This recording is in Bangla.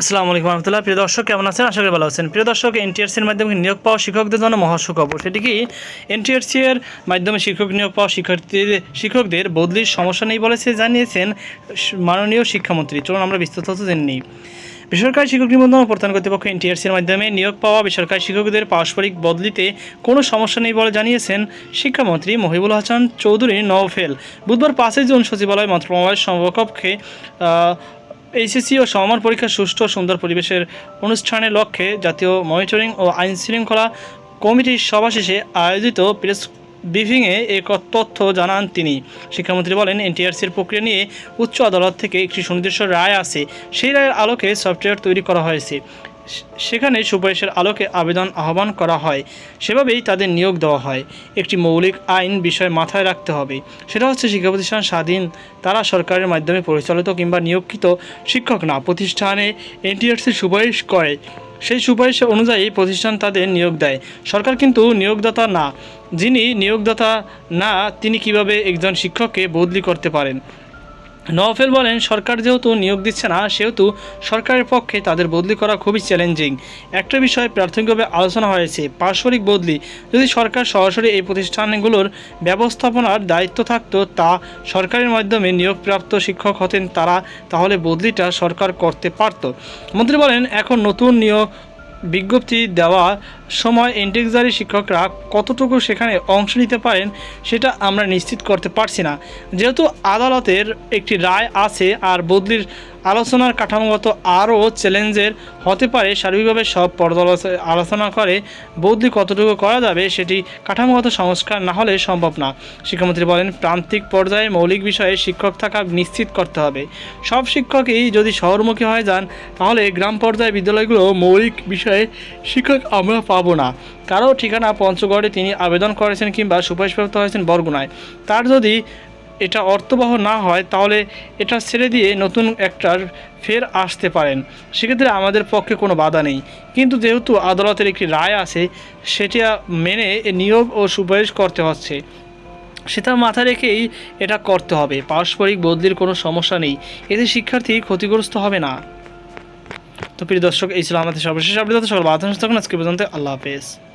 আসসালামু আলাইকুম রহমতুল্লাহ। প্রিয় দর্শক, কেমন আছেন? আশা করি ভালো আছেন। প্রিয় দর্শক এনটিআরসির মাধ্যমে নিয়োগ পাওয়া শিক্ষকদের জন্য মহাসুখবর সেটি কি এনটিআরসি এর মাধ্যমে শিক্ষক নিয়োগ পাওয়া শিক্ষার্থীদের, শিক্ষকদের বদলির সমস্যা নেই বলেছে জানিয়েছেন মাননীয় শিক্ষামন্ত্রী। চলুন আমরা বিস্তারিত জেনে নিই। বেসরকারি শিক্ষক নিবন্ধন ও প্রত্যান কর্তৃপক্ষ এনটিআরসির মাধ্যমে নিয়োগ পাওয়া বেসরকারি শিক্ষকদের পারস্পরিক বদলিতে কোনো সমস্যা নেই বলে জানিয়েছেন শিক্ষামন্ত্রী মহিবুল হাসান চৌধুরী নওফেল। বুধবার পাঁচই জুন সচিবালয় মন্ত্রণালয়ের সমকক্ষে এইচএসসি ও সমর পরীক্ষা সুষ্ঠু সুন্দর পরিবেশের অনুষ্ঠানের লক্ষ্যে জাতীয় মনিটরিং ও আইন শৃঙ্খলা কমিটির সভা শেষে আয়োজিত প্রেস ব্রিফিংয়ে এক তথ্য জানান তিনি। শিক্ষামন্ত্রী বলেন, এনটিআরসির প্রক্রিয়া নিয়ে উচ্চ আদালত থেকে একটি সুনির্দিষ্ট রায় আছে সেই রায়ের আলোকে সফটওয়্যার তৈরি করা হয়েছে। সেখানে সুপারিশের আলোকে আবেদন আহ্বান করা হয়। সেভাবেই তাদের নিয়োগ দেওয়া হয়। একটি মৌলিক আইন বিষয় মাথায় রাখতে হবে। সেটা হচ্ছে শিক্ষা প্রতিষ্ঠান স্বাধীন, তারা সরকারের মাধ্যমে পরিচালিত কিংবা নিয়োগকৃত শিক্ষক না। প্রতিষ্ঠানে এনটিআরসি সুপারিশ করে। সেই সুপারিশ অনুযায়ী প্রতিষ্ঠান তাদের নিয়োগ দেয়। সরকার কিন্তু নিয়োগদাতা না। যিনি নিয়োগদাতা না, তিনি কীভাবে একজন শিক্ষককে বদলি করতে পারেন? নওফেল বলেন, সরকার যেহেতু নিয়োগ দিচ্ছে না, সেহেতু সরকারের পক্ষে তাদের বদলি করা খুবই চ্যালেঞ্জিং একটা বিষয় প্রাথমিকভাবে আলোচনা হয়েছে, পারস্পরিক বদলি। যদি সরকার সরাসরি এই প্রতিষ্ঠানগুলোর ব্যবস্থাপনার দায়িত্ব থাকতো, তা সরকারের মাধ্যমে নিয়োগপ্রাপ্ত শিক্ষক হতেন তারা, তাহলে বদলিটা সরকার করতে পারত। মন্ত্রী বলেন, এখন নতুন নিয়োগ বিজ্ঞপ্তি দেওয়া সময় ইন্টেক্সারি শিক্ষকরা কতটুকু সেখানে অংশ নিতে পারেন সেটা আমরা নিশ্চিত করতে পারছি না। যেহেতু আদালতের একটি রায় আছে আর বদলির আলোচনার কাঠামোগত আরও চ্যালেঞ্জের হতে পারে। সার্বিকভাবে সব পর্যালোচনা আলোচনা করে বদলি কতটুকু করা যাবে সেটি কাঠামোগত সংস্কার না হলে সম্ভব না। শিক্ষামন্ত্রী বলেন, প্রান্তিক পর্যায়ে মৌলিক বিষয়ে শিক্ষক থাকা নিশ্চিত করতে হবে। সব শিক্ষকই যদি শহরমুখী হয়ে যান, তাহলে গ্রাম পর্যায়ে বিদ্যালয়গুলো মৌলিক বিষয়ে শিক্ষক আমরা পাবো না। কারও ঠিকানা পঞ্চগড়ে তিনি আবেদন করেছেন কিংবা সুপারিশপ্রাপ্ত হয়েছেন বরগুনায়। তার যদি এটা অর্থবহ না হয়, তাহলে এটা ছেড়ে দিয়ে নতুন একটার ফের আসতে পারেন। সেক্ষেত্রে আমাদের পক্ষে কোনো বাধা নেই। কিন্তু যেহেতু আদালতের একটি রায় আছে, সেটা মেনে নিয়োগ ও সুপারিশ করতে হচ্ছে। সেটা মাথায় রেখেই এটা করতে হবে। পারস্পরিক বদলির কোনো সমস্যা নেই। এতে শিক্ষার্থী ক্ষতিগ্রস্ত হবে না। তো প্রিয় দর্শক, এই ছিল আমাদের সর্বশেষ আপডেট। সকল বাধা থাকুন। আজকে পর্যন্ত আল্লাহ হাফেজ।